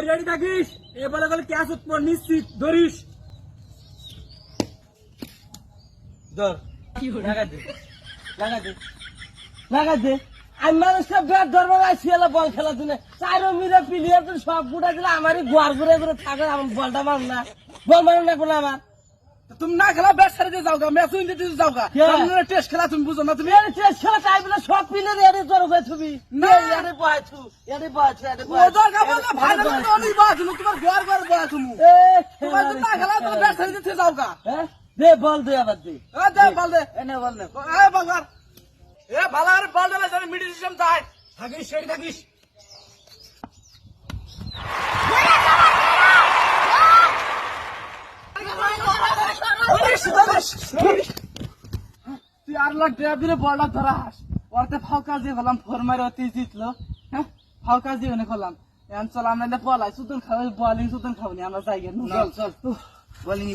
Ready থাকিস? এবারে বলে ক্যাশ উৎপন্ন নিশ্চিত ধরিস। ধর। লাগা দে। লাগা দে। লাগা দে। আমি মানুষটা ব্যাট ধরবো আসি এলা বল খেলার জন্য। চারো মিলে প্লেয়ার সব গুটা দিলে আমারই গোয়ার ঘুরে ঘুরে থাকে আমার বলটা মার না। বল মারো না কোনো আমার। তুমি না খেলা ব্যাট ছেড়ে দিয়ে যাও গা ম্যাচ উইন দিতে যাও গা? টেস্ট খেলা তুমি বুঝো না তুমি? এর বলে সব হয়ে ছবি না। এর এর এর ভাই না অনেক বাজু তোমার গোয়ার গোয়ার বয়া তুমি তোমার যদি না খেলা তুমি ব্যাট ছেড়ে দিতে যাও গা। দে বল দে আবার দে। এ দে বল দে। এনে বল না। এ বাগার এ ভালো বল দে মিডিল সিস্টেম যায়। থাকিস রেডি থাকিস। তুই আর লাখ ড্রাইভ দিলে বলটা ধরা হাস। ওরতে ফাউকা দিয়ে বললাম ফোর মারে অতি জিতলো। হ্যাঁ? ফাউকা দিয়ে অনেক হলাম। এখন চল আমরা এটা বলাই। সুতন খাব বলিং সুতন খাব আমরা যাই চল। চল বলিং